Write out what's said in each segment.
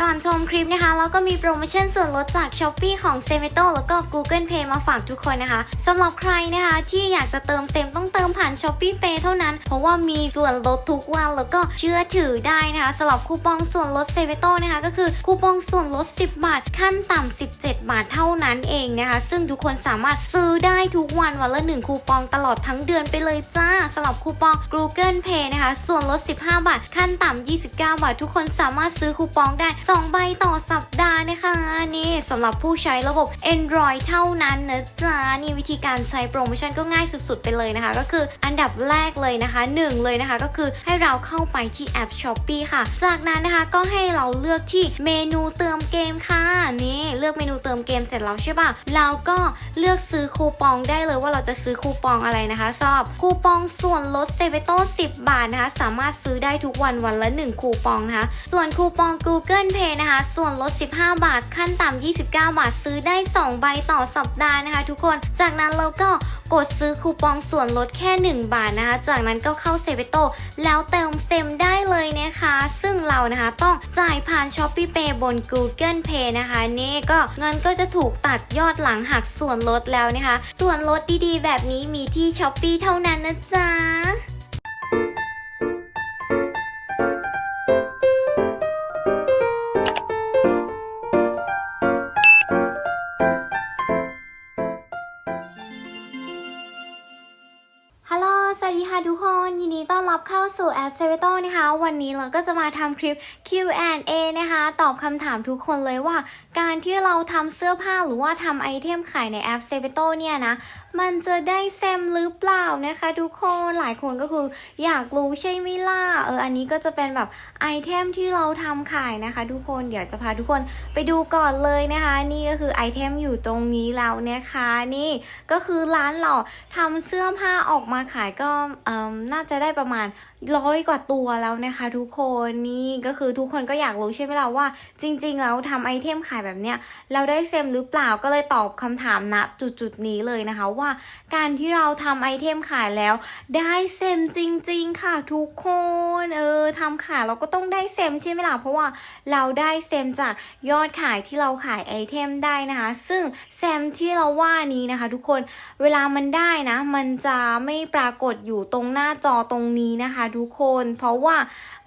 ก่อนชมคลิปนะคะ เราก็มีโปรโมชั่นส่วนลดจาก s h อ p e e ของ s e m e t o แล้วก็ Google Pay มาฝากทุกคนนะคะสำหรับใครนะคะ ที่อยากจะเติมเต็มต้องเติมผ่าน s h อ p e e Pay เท่านั้น เพราะว่ามีส่วนลดทุกวันแล้วก็เชื่อถือได้นะคะสำหรับคูปองส่วนลด s e m e t o นะคะก็คือคูปองส่วนลด 10 บาท ขั้นต่ำ17 บาทเท่านั้นเองนะคะ ซึ่งทุกคนสามารถซื้อได้ทุกวันวันละ 1 คูปองตลอดทั้งเดือนไปเลยจ้าสำหรับคูปอง Google Pay นะคะส่วนลด 15 บาท ขั้นต่ำ29 บาท ทุกคนสามารถซื้อคูปองได้2 ใบต่อสัปดาห์นะคะนี่สำหรับผู้ใช้ระบบ Android เท่านั้นนะจ๊ะนี่วิธีการใช้โปรโมชั่นก็ง่ายสุดๆ ไปเลยนะคะ ก็คืออันดับแรกเลยนะคะหนึ่งเลยนะคะก็คือให้เราเข้าไปที่แอป s h อ p e e ค่ะ จากนั้นนะคะก็ให้เราเลือกที่เมนูเติมเกมค่ะนี่เลือกเมนูเติมเกมเสร็จแล้วใช่ปะเราก็เลือกซื้อคูปองได้เลยว่าเราจะซื้อคูปองอะไรนะคะสำหรับคูปองส่วนลดเซเวโต้10 บาทนะคะ สามารถซื้อได้ทุกวันวันละ 1 คูปองนะคะ ส่วนคูปอง Google Pay นะคะ ส่วนลด 15 บาท ขั้นต่ำ29 บาท ซื้อได้ 2 ใบต่อสัปดาห์นะคะ ทุกคน จากนั้นเราก็กดซื้อคูปองส่วนลดแค่ 1 บาทนะคะ จากนั้นก็เข้าเซเวโตแล้วเติมเต็มได้เลยนะคะ ซึ่งเรานะคะต้องจ่ายผ่าน s h อ p e e Pay บน Google Pay นะคะ นี่ก็เงินก็จะถูกตัดยอดหลังหักส่วนลดแล้วนะคะ ส่วนลดดีๆ แบบนี้มีที่ s h อ p e e เท่านั้นนะจ๊ะ เข้าสู่แอปเซเวโตนะคะ วันนี้เราก็จะมาทำคลิป Q&A นะคะ ตอบคำถามทุกคนเลยว่า การที่เราทำเสื้อผ้าหรือว่าทำไอเทมขายในแอปเซเวโตเนี่ยนะ มันจะได้แซมหรือเปล่านะคะ ทุกคนหลายคนก็คืออยากรู้ใช่ไหมล่ะเอออันนี้ก็จะเป็นแบบไอเทมที่เราทำขายนะคะ ทุกคนเดี๋ยวจะพาทุกคนไปดูก่อนเลยนะคะ นี่ก็คือไอเทมอยู่ตรงนี้แล้วนะคะนี่ก็คือร้านเราทำเสื้อผ้าออกมาขายก็เอ่มน่าจะได้ประมาณร้อยกว่าตัวแล้วนะะคะ ทุกคนนี่ก็คือทุกคนก็อยากรู้ใช่ไหมล่ะว่า จริงๆแล้วทำไอเทมขายแบบเนี้ยเราได้เซมหรือเปล่าก็เลยตอบคำถามณจุดๆนี้เลยนะคะว่า การที่เราทำไอเทมขายแล้ว ได้เซมจริง ๆ ค่ะทุกคนเออทำขายเราก็ต้องได้เซมใช่ไหมล่ะเพราะว่าเราได้เซมจากยอดขายที่เราขายไอเทมได้นะคะ ซึ่งเซมที่เราว่านี้นะคะ ทุกคนเวลามันได้นะ มันจะไม่ปรากฏอยู่ตรงหน้าจอตรงนี้นะคะ ทุกคน เพราะว่า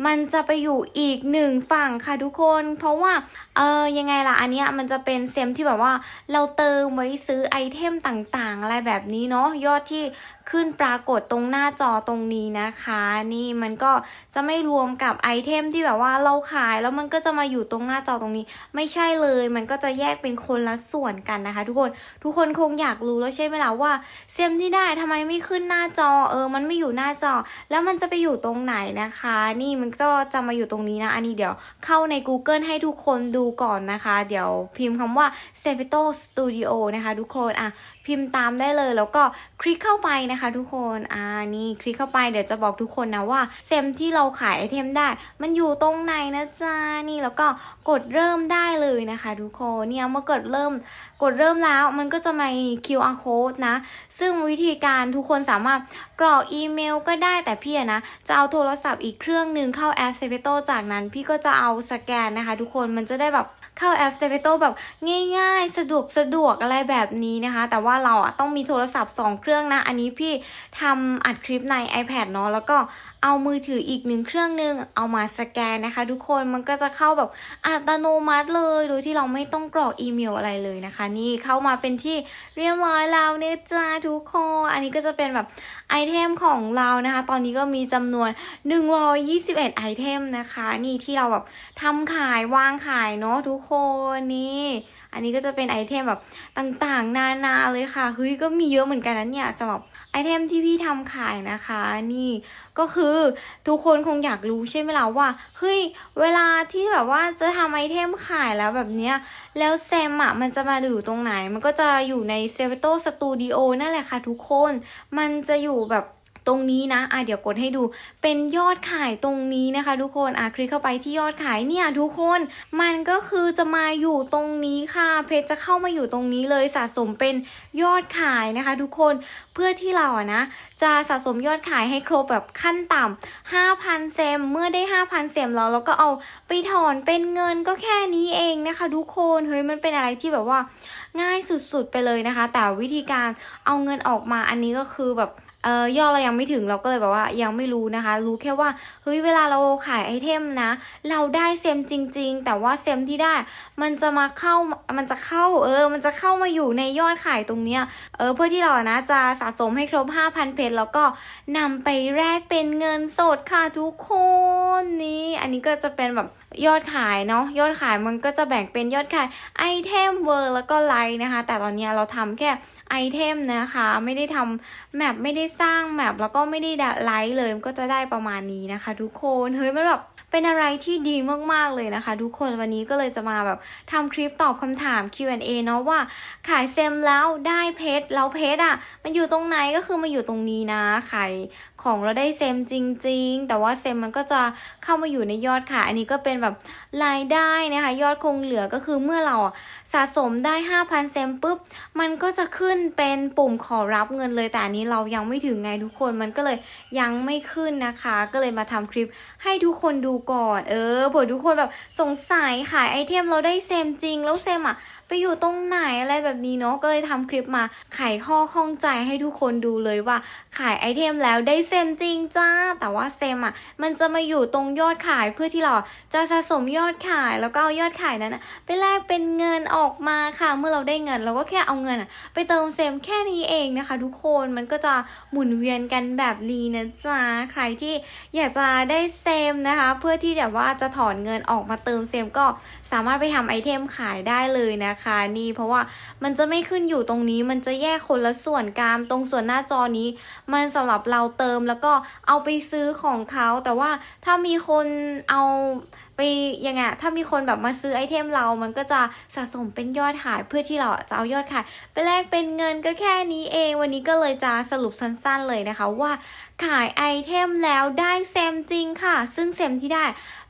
มันจะไปอยู่อีกหนึ่งฝั่งค่ะทุกคน เพราะว่าเออยังไงล่ะอันเนี้ยมันจะเป็นเซมที่แบบว่าเราเติมไว้ซื้อไอเทมต่างๆ อะไรแบบนี้เนาะยอดที่ ขึ้นปรากฏตรงหน้าจอตรงนี้นะคะ นี่มันก็จะไม่รวมกับไอเทมที่แบบว่าเราขายแล้วมันก็จะมาอยู่ตรงหน้าจอตรงนี้ ไม่ใช่เลย มันก็จะแยกเป็นคนละส่วนกันนะคะ ทุกคนทุกคนคงอยากรู้แล้วใช่ไหมล่ะว่าเซมที่ได้ทำไมไม่ขึ้นหน้าจอเออ มันไม่อยู่หน้าจอ แล้วมันจะไปอยู่ตรงไหนนะคะ นี่มันก็จะมาอยู่ตรงนี้นะ อันนี้เดี๋ยวเข้าใน Google ให้ทุกคนดูก่อนนะคะ เดี๋ยวพิมพ์คำว่า s e v i t o Studio นะคะ ทุกคนอะ พิมพ์ตามได้เลย แล้วก็คลิกเข้าไปนะคะ ทุกคนอ่านี่คลิกเข้าไปเดี๋ยวจะบอกทุกคนนะว่าเซมที่เราขายไอเทมได้ มันอยู่ตรงไหนนะจ๊ะนี่แล้วก็กดเริ่มได้เลยนะคะ ทุกคนเนี่ยเมื่อกดเริ่มกดเริ่มแล้วมันก็จะมี QR code นะ ซึ่งวิธีการทุกคนสามารถกรอกอีเมลก็ได้แต่พี่อะนะ จะเอาโทรศัพท์อีกเครื่องหนึ่งเข้าแอปเซเ t o จากนั้นพี่ก็จะเอาสแกนนะคะ ทุกคนมันจะได้แบบ เข้าแอปเซเวโตแบบง่ายๆ สะดวกสะดวกอะไรแบบนี้นะคะ แต่ว่าเราอะต้องมีโทรศัพท์ 2 เครื่องนะ อันนี้พี่ทำอัดคลิปใน iPad เนาะแล้วก็เอามือถืออีกหนึ่งเครื่องหนึ่งเอามาสแกนนะคะ ทุกคนมันก็จะเข้าแบบอัตโนมัติเลยโดยที่เราไม่ต้องกรอกอีเมลอะไรเลยนะคะ นี่เข้ามาเป็นที่เรียบร้อยแล้วเนี่ยจ้าทุกคนอันนี้ก็จะเป็นแบบไอเทมของเรานะคะ ตอนนี้ก็มีจำนวน 121 ไอเทมนะคะ นี่ที่เราแบบทำขายวางขายเนาะทุกคนนี่อันนี้ก็จะเป็นไอเทมแบบต่างๆ นานาเลยค่ะเฮ้ยก็มีเยอะเหมือนกันนะเนี่ยสำหรับ ไอเทมที่พี่ทำขายนะคะ นี่ก็คือทุกคนคงอยากรู้ใช่ไหมล่ะว่าเฮ้ยเวลาที่แบบว่าจะทำไอเทมขายแล้วแบบเนี้ยแล้วแซมอะมันจะมาอยู่ตรงไหน มันก็จะอยู่ในเซเวโตสตูดิโอนั่นแหละค่ะทุกคน มันจะอยู่แบบ ตรงนี้นะอะเดี๋ยวกดให้ดู เป็นยอดขายตรงนี้นะคะ ทุกคนอะคลิกเข้าไปที่ยอดขายเนี่ยทุกคน มันก็คือจะมาอยู่ตรงนี้ค่ะ เพจจะเข้ามาอยู่ตรงนี้เลยสะสมเป็นยอดขายนะคะ ทุกคนเพื่อที่เราอะนะ จะสะสมยอดขายให้ครบแบบขั้นต่ำ5,000เซมเมื่อได้ 5,000เซมแล้วเราก็เอาไปถอนเป็นเงินก็แค่นี้เองนะคะ ทุกคนเฮ้ยมันเป็นอะไรที่แบบว่าง่ายสุดๆไปเลยนะคะ แต่วิธีการเอาเงินออกมาอันนี้ก็คือแบบ เออยอดเรายังไม่ถึงเราก็เลยแบบว่ายังไม่รู้นะคะ รู้แค่ว่าเฮ้ยเวลาเราขายไอเทมนะ เราได้เซมจริง ๆ แต่ว่าเซมที่ได้มันจะมาเข้ามันจะเข้าเออ มันจะเข้ามาอยู่ในยอดขายตรงเนี้ยเออเพื่อที่เรานะจะสะสมให้ครบ 5,000 เพจแล้วก็นำไปแลกเป็นเงินสดค่ะทุกคนนี่อันนี้ก็จะเป็นแบบยอดขายเนาะยอดขายมันก็จะแบ่งเป็นยอดขายไอเทมเวอร์แล้วก็ไลน์นะคะ แต่ตอนเนี้ยเราทำแค่ ไอเทมนะคะ ไม่ได้ทำแมปไม่ได้สร้างแมปแล้วก็ไม่ได้ไลท์เลยก็จะได้ประมาณนี้นะคะ ทุกคนเฮ้ยมันแบบเป็นอะไรที่ดีมากๆเลยนะคะ ทุกคนวันนี้ก็เลยจะมาแบบทำคลิปตอบคำถาม Q&A เนาะว่าขายเซมแล้วได้เพชรแล้วเพชรอะ มันอยู่ตรงไหนก็คือมาอยู่ตรงนี้นะ ขายของเราได้เซมจริง ๆ แต่ว่าเซมมันก็จะเข้ามาอยู่ในยอดขายอันนี้ก็เป็นแบบรายได้นะคะ ยอดคงเหลือก็คือเมื่อเราสะสมได้ 5,000 เซมปุ๊บ มันก็จะขึ้นเป็นปุ่มขอรับเงินเลย แต่อันนี้เรายังไม่ถึงไงทุกคน มันก็เลยยังไม่ขึ้นนะคะ ก็เลยมาทำคลิปให้ทุกคนดูก่อน เออเผื่อทุกคนแบบสงสัยขายไอเทมเราได้เซมจริง แล้วเซมอะ ไปอยู่ตรงไหนอะไรแบบนี้เนาะก็เลยทำคลิปมาไขข้อข้องใจให้ทุกคนดูเลยว่าขายไอเทมแล้วได้เซมจริงจ้า แต่ว่าเซมอะมันจะมาอยู่ตรงยอดขายเพื่อที่เราจะสะสมยอดขายแล้วก็เอายอดขายนั้นนะไปแลกเป็นเงินออกมาค่ะเมื่อเราได้เงิน เราก็แค่เอาเงินอะไปเติมเซมแค่นี้เองนะคะ ทุกคนมันก็จะหมุนเวียนกันแบบนี้นะจ๊ะใครที่อยากจะได้เซมนะคะ เพื่อที่แบบว่าจะถอนเงินออกมาเติมเซมก็สามารถไปทำไอเทมขายได้เลยนะคะนี่ เพราะว่ามันจะไม่ขึ้นอยู่ตรงนี้มันจะแยกคนละส่วนกลางตรงส่วนหน้าจอนี้ มันสำหรับเราเติมแล้วก็เอาไปซื้อของเขาแต่ว่าถ้ามีคนเอา ไปยังไงถ้ามีคนแบบมาซื้อไอเทมเรา มันก็จะสะสมเป็นยอดขายเพื่อที่เราจะเอายอดขายไปแลกเป็นเงินก็แค่นี้เอง วันนี้ก็เลยจะสรุปสั้นๆเลยนะคะว่าขายไอเทมแล้วได้เซมจริงค่ะ ซึ่งเซมที่ได้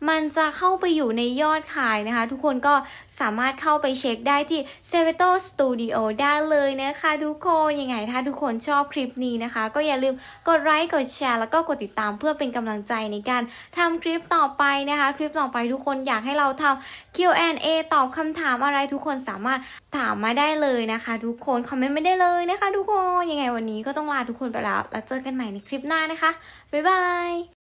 มันจะเข้าไปอยู่ในยอดขายนะคะ ทุกคนก็สามารถเข้าไปเช็คได้ที่ s e v e t o Studio ได้เลยนะคะทุกคนยังไงถ้าทุกคนชอบคลิปนี้นะคะ ก็อย่าลืมกดไลค์กดแชร์แล้วก็กดติดตามเพื่อเป็นกำลังใจในการทำคลิปต่อไปนะคะ คลิปต่อไปทุกคนอยากให้เราทำ Q&A ตอบคำถามอะไรทุกคนสามารถถามมาได้เลยนะคะ ทุกคนคอมเมนต์ไม่ได้เลยนะคะ ทุกคนยังไงวันนี้ก็ต้องลาทุกคนไปแล้ว แล้วเจอกันใหม่ในคลิปหน้านะคะบ๊ายบาย